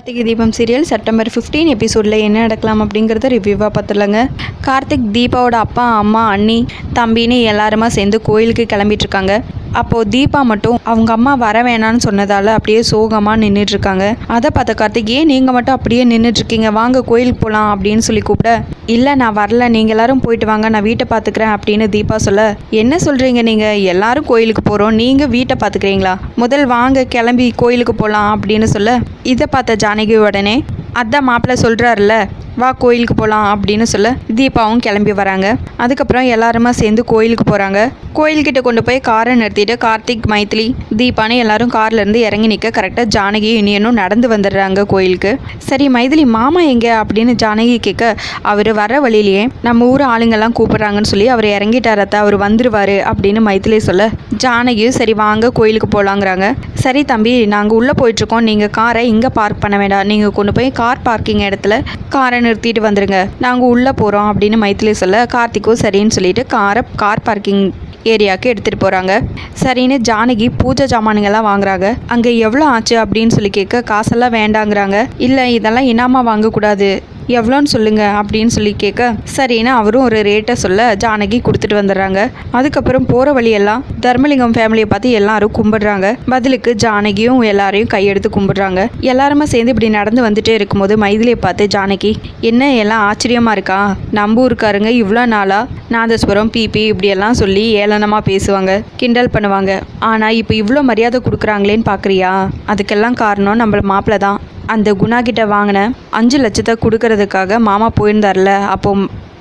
Karthigai Deepam serial September 15 எபிசோடில் என்ன நடக்கலாம் அப்படிங்கிறத ரிவ்யூவாக பார்த்துலாங்க கார்த்திக் தீபாவோட அப்பா அம்மா அண்ணி தம்பின்னு எல்லாருமா சேர்ந்து கோயிலுக்கு கிளம்பிட்டு இருக்காங்க அப்போது தீபா மட்டும் அவங்க அம்மா வர வேணான்னு சொன்னதால் அப்படியே சோகமாக நின்றுட்டு இருக்காங்க அதை பார்த்த கார்த்திக் ஏன் நீங்கள் மட்டும் அப்படியே நின்றுட்டுருக்கீங்க வாங்க கோயிலுக்கு போகலாம் அப்படின்னு சொல்லி கூப்பிட இல்லை நான் வரல. நீங்கள் எல்லாரும் போயிட்டு வாங்க. நான் வீட்டை பார்த்துக்கிறேன் அப்படின்னு தீபா சொல்ல என்ன சொல்கிறீங்க நீங்கள் எல்லாரும் கோயிலுக்கு போகிறோம் நீங்கள் வீட்டை பார்த்துக்கிறீங்களா முதல் வாங்க கிளம்பி கோயிலுக்கு போகலாம் அப்படின்னு சொல்ல இதை பார்த்த ஜானகி உடனே அதான் மாப்பிள்ளை சொல்கிறாருல்ல வா கோயிலுக்கு போகலாம் அப்படின்னு சொல்ல தீபாவும் கிளம்பி வராங்க. அதுக்கப்புறம் எல்லாருமா சேர்ந்து கோயிலுக்கு போகிறாங்க கோயில்கிட்ட கொண்டு போய் காரை நிறுத்திட்டு கார்த்திக் மைத்திலி தீபான்னு எல்லாரும் கார்லேருந்து இறங்கி நிற்க கரெக்டாக ஜானகி இனியனும் நடந்து வந்துடுறாங்க கோயிலுக்கு. சரி மைதிலி மாமா எங்கே? அப்படின்னு ஜானகி கேட்க அவர் வர வழியிலேயே நம்ம ஊர் ஆளுங்கெல்லாம் கூப்பிட்றாங்கன்னு சொல்லி அவர் இறங்கிட்டாரத்த அவர் வந்துருவார் அப்படின்னு மைத்திலி சொல்ல ஜானகியும் சரி வாங்க கோயிலுக்கு போகலாங்கிறாங்க சரி தம்பி நாங்கள் உள்ளே போயிட்டுருக்கோம் நீங்கள் காரை இங்கே பார்க் பண்ண வேண்டாம். நீங்கள் கொண்டு போய் கார் பார்க்கிங் இடத்துல காரை நிறுத்திட்டு வந்துடுங்க நாங்கள் உள்ளே போகிறோம் அப்படின்னு மைத்திலி சொல்ல கார்த்திக்கும் சரின்னு சொல்லிட்டு காரை கார் பார்க்கிங் ஏரியாவுக்கு எடுத்துகிட்டு போகிறாங்க சரின்னு ஜானகி பூஜை ஜாமானுங்கெல்லாம் வாங்குறாங்க. அங்கே எவ்வளோ ஆச்சு அப்படின்னு சொல்லி கேட்க காசெல்லாம் வேண்டாங்கிறாங்க. இல்லை இதெல்லாம் இனாமா வாங்கக்கூடாது. எவ்வளோன்னு சொல்லுங்க அப்படின்னு சொல்லி கேட்க சரின்னு அவரும் ஒரு ரேட்டை சொல்ல ஜானகி கொடுத்துட்டு வந்துடுறாங்க. அதுக்கப்புறம் போகிற வழியெல்லாம் தர்மலிங்கம் ஃபேமிலியை பார்த்து எல்லாரும் கும்பிடுறாங்க. பதிலுக்கு ஜானகியும் எல்லாரையும் கையெடுத்து கும்பிடுறாங்க. எல்லாருமே சேர்ந்து இப்படி நடந்து வந்துட்டே இருக்கும்போது மைதிலியை பார்த்து ஜானகி என்ன எல்லாம் ஆச்சரியமாக இருக்கா? நம்ம ஊருக்காருங்க இவ்வளோ நாளாக நாதஸ்வரம் பிபி இப்படியெல்லாம் சொல்லி ஏளனமாக பேசுவாங்க கிண்டல் பண்ணுவாங்க. ஆனால் இப்போ இவ்வளோ மரியாதை கொடுக்குறாங்களேன்னு பார்க்குறியா அதுக்கெல்லாம் காரணம் நம்மள மாப்பிள்ளை தான் அந்த குணா கிட்ட வாங்கின அஞ்சு லட்சத்தை கொடுக்கறதுக்காக மாமா போயிருந்தார்ல அப்போ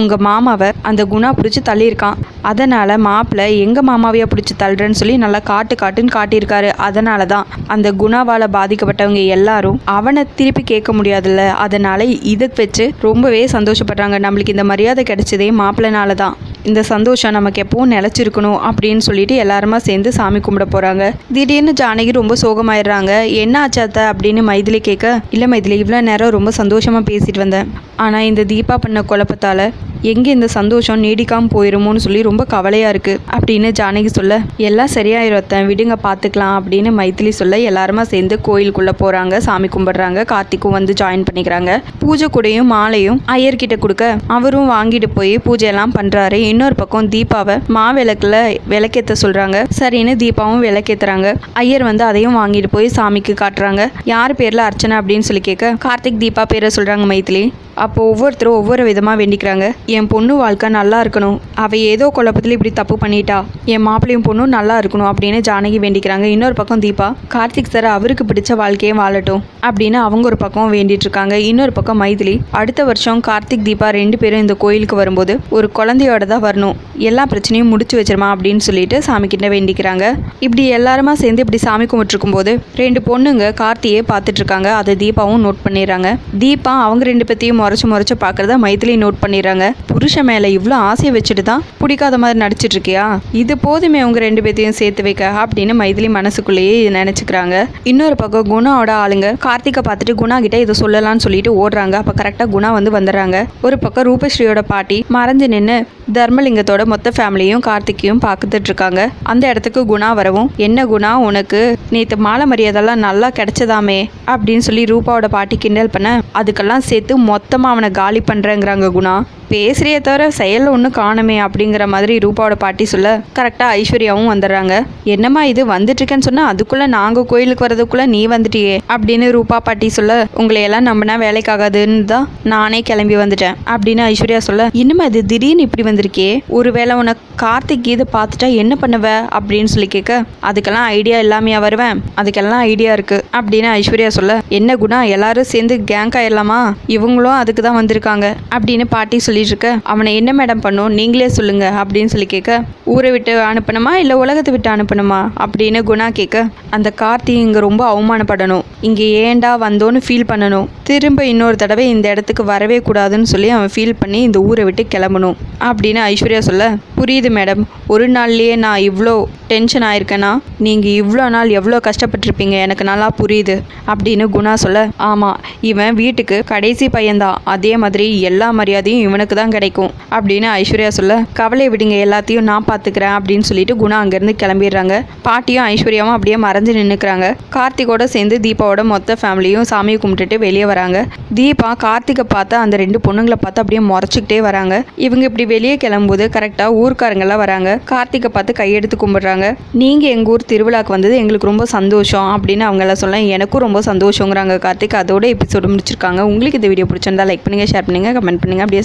உங்கள் மாமாவை அந்த குணா பிடிச்சி தள்ளியிருக்கான். அதனால் மாப்பிள்ளை எங்கள் மாமாவையா பிடிச்சி தள்ளுறேன்னு சொல்லி நல்லா காட்டு காட்டுன்னு காட்டியிருக்காரு. அதனால தான் அந்த குணாவால் பாதிக்கப்பட்டவங்க எல்லாரும் அவனை திருப்பி கேட்க முடியாதுல்ல. அதனால் இதை வச்சு ரொம்பவே சந்தோஷப்படுறாங்க. நம்மளுக்கு இந்த மரியாதை கிடைச்சதே மாப்பிள்ளனால தான் இந்த சந்தோஷம் நமக்கு எப்பவும் நிலச்சிருக்கணும் அப்படின்னு சொல்லிட்டு எல்லாருமா சேர்ந்து சாமி கும்பிட போகிறாங்க திடீர்னு ஜானகி ரொம்ப சோகமாயிடுறாங்க. என்ன ஆச்சாத்த அப்படின்னு மைதிலி கேட்க இல்லை மைதிலி இவ்வளோ நேரம் ரொம்ப சந்தோஷமாக பேசிட்டு வந்தேன். ஆனால் இந்த தீபா பண்ண குழப்பத்தால் எங்கே இந்த சந்தோஷம் நீடிக்காமல் போயிருமோன்னு சொல்லி ரொம்ப கவலையாக இருக்குது அப்படின்னு ஜானகி சொல்ல எல்லாம் சரியாயிரத்தேன் விடுங்க பார்த்துக்கலாம் அப்படின்னு மைத்திலி சொல்ல எல்லாருமா சேர்ந்து கோயிலுக்குள்ளே போகிறாங்க சாமி கும்பிடுறாங்க கார்த்திக்கும் வந்து ஜாயின் பண்ணிக்கிறாங்க. பூஜை கூடையும் மாலையும் ஐயர்கிட்ட கொடுக்க அவரும் வாங்கிட்டு போய் பூஜையெல்லாம் பண்ணுறாரு இன்னொரு பக்கம் தீபாவை மா விளக்குல விளக்கேற்ற சொல்கிறாங்க சரின்னு தீபாவும் விளக்கேற்றுறாங்க ஐயர் வந்து அதையும் வாங்கிட்டு போய் சாமிக்கு காட்டுறாங்க. யார் பேரில் அர்ச்சனை? அப்படின்னு சொல்லி கேட்க கார்த்திக் தீபா பேரை சொல்கிறாங்க மைத்திலி. அப்போ ஒவ்வொருத்தரும் ஒவ்வொரு விதமாக வேண்டிக்கிறாங்க. என் பொண்ணு வாழ்க்கை நல்லா இருக்கணும். அவள் ஏதோ குழப்பத்தில் இப்படி தப்பு பண்ணிட்டா. என் மாப்பிள்ளையும் பொண்ணும் நல்லா இருக்கணும் அப்படின்னு ஜானகி வேண்டிக்கிறாங்க. இன்னொரு பக்கம் தீபா கார்த்திக் சார் அவருக்கு பிடிச்ச வாழ்க்கையே வாழட்டும் அப்படின்னு அவங்க ஒரு பக்கம் வேண்டிட்டு இருக்காங்க. இன்னொரு பக்கம் மைதிலி அடுத்த வருஷம் கார்த்திக் தீபா ரெண்டு பேரும் இந்த கோயிலுக்கு வரும்போது ஒரு குழந்தையோட தான் வரணும். எல்லா பிரச்சனையும் முடிச்சு வச்சிருமா அப்படின்னு சொல்லிட்டு சாமி கிட்ட வேண்டிக்கிறாங்க. இப்படி எல்லாருமா சேர்ந்து இப்படி சாமி கும்பிட்டு போது ரெண்டு பொண்ணுங்க கார்த்தியை பார்த்துட்டு இருக்காங்க. அதை தீபாவும் நோட் பண்ணிடுறாங்க. தீபா அவங்க ரெண்டு பத்தியும் முறைச்சி முறைச்சி பார்க்குறத மைதிலி நோட் பண்ணிடுறாங்க. புருஷன் மேலே இவ்வளோ ஆசையை வச்சுட்டு தான் பிடிக்காத மாதிரி நடிச்சிட்டு இருக்கியா இது போதுமே உங்க ரெண்டு பேர்த்தையும் சேர்த்து வைக்க அப்படின்னு மைதிலி மனசுக்குள்ளேயே நினச்சிக்கிறாங்க. இன்னொரு பக்கம் குணாவோட ஆளுங்க கார்த்திகை பார்த்துட்டு குணா கிட்ட இதை சொல்லலாம்னு சொல்லிட்டு ஓடுறாங்க. அப்போ கரெக்டாக குணா வந்து வந்துடுறாங்க. ஒரு பக்கம் ரூபஸ்ரீயோட பாட்டி மறைஞ்சு நின்று தர்மலிங்கத்தோட மொத்த ஃபேமிலியும் கார்த்திகையும் பார்த்துட்டு இருக்காங்க. அந்த இடத்துக்கு குணா வரவும் என்ன குணா உனக்கு? நேற்று மாலை மரியாதைலாம் நல்லா கிடைச்சதாமே அப்படின்னு சொல்லி ரூபாவோட பாட்டி கிண்டல் பண்ண அதுக்கெல்லாம் சேர்த்து மொத்த மொத்தமாக அவனை காலி பண்ணுறேங்கிறாங்க குணா. பேசுறியே தவிர செயலில் ஒன்றும் காணுமே அப்படிங்கிற மாதிரி ரூபாவோட பாட்டி சொல்ல கரெக்டாக ஐஸ்வர்யாவும் வந்துடுறாங்க. என்னம்மா இது வந்துட்டுருக்கேன்னு சொன்னால் அதுக்குள்ளே நாங்கள் கோயிலுக்கு வரதுக்குள்ளே நீ வந்துட்டியே அப்படின்னு ரூபா பாட்டி சொல்ல உங்களை எல்லாம் நம்பினா வேலைக்காகாதுன்னு தான் நானே கிளம்பி வந்துட்டேன் அப்படின்னு ஐஸ்வர்யா சொல்ல இன்னும் இது திடீர்னு இப்படி வந்திருக்கே? ஒருவேளை உனக்கு கார்த்திக் இதை பார்த்துட்டா என்ன பண்ணுவ? அப்படின்னு சொல்லி கேட்க அதுக்கெல்லாம் ஐடியா இல்லாமையா வருவேன். அதுக்கெல்லாம் ஐடியா இருக்கு அப்படின்னு ஐஸ்வர்யா சொல்ல என்ன குணா எல்லாரும் சேர்ந்து கேங்க் ஆயிடலாமா இவங்களும் அதுக்கு தான் வந்திருக்காங்க அப்படின்னு பாட்டி சொல்லி சொல்லிட்டு இருக்க அவனை என்ன மேடம் பண்ணும்? நீங்களே சொல்லுங்க அப்படின்னு சொல்லி கேட்க ஊரை விட்டு அனுப்பணுமா? இல்லை உலகத்தை விட்டு அனுப்பணுமா? அப்படின்னு குணா கேட்க அந்த கார்த்தி இங்கே ரொம்ப அவமானப்படணும். இங்கே ஏன்டா வந்தோன்னு ஃபீல் பண்ணணும். திரும்ப இன்னொரு தடவை இந்த இடத்துக்கு வரவே கூடாதுன்னு சொல்லி அவன் ஃபீல் பண்ணி இந்த ஊரை விட்டு கிளம்பணும் அப்படின்னு ஐஸ்வர்யா சொல்ல புரியுது மேடம் ஒரு நாள்லயே நான் இவ்வளோ டென்ஷன் ஆயிருக்கேன்னா நீங்கள் இவ்வளோ நாள் எவ்வளோ கஷ்டப்பட்டிருப்பீங்க? எனக்கு நல்லா புரியுது. அப்படின்னு குணா சொல்ல ஆமாம் இவன் வீட்டுக்கு கடைசி பையன்தான். அதே மாதிரி எல்லா மரியாதையும் இவனுக்கு எனக்கு தான் கிடைக்கும் அப்படின்னு ஐஸ்வர்யா சொல்ல கவலை விடுங்க எல்லாத்தையும் நான் பார்த்துக்கிறேன் அப்படின்னு சொல்லிட்டு குணா அங்கேருந்து கிளம்பிடுறாங்க. பாட்டியும் ஐஸ்வர்யாவும் அப்படியே மறைஞ்சு நின்றுக்கிறாங்க கார்த்திகோட சேர்ந்து தீபாவோட மொத்த ஃபேமிலியும் சாமியை கும்பிட்டுட்டு வெளியே வராங்க. தீபா கார்த்திகை பார்த்து அந்த ரெண்டு பொண்ணுங்களை பார்த்து அப்படியே முறைச்சிக்கிட்டே வராங்க. இவங்க இப்படி வெளியே கிளம்பும்போது கரெக்டாக ஊர்க்காரங்கெல்லாம் வராங்க. கார்த்திகை பார்த்து கையெடுத்து கும்பிடுறாங்க. நீங்கள் எங்கள் ஊர் திருவிழாக்கு வந்தது எங்களுக்கு ரொம்ப சந்தோஷம் அப்படின்னு அவங்களாம் சொல்ல எனக்கும் ரொம்ப சந்தோஷங்கிறாங்க கார்த்திக். அதோட எபிசோடு முடிச்சிருக்காங்க. உங்களுக்கு இந்த வீடியோ பிடிச்சிருந்தா லைக் பண்ணுங்கள் ஷேர் பண்ணுங்கள் கமெண்ட் பண்ணுங்கள் அப்படியே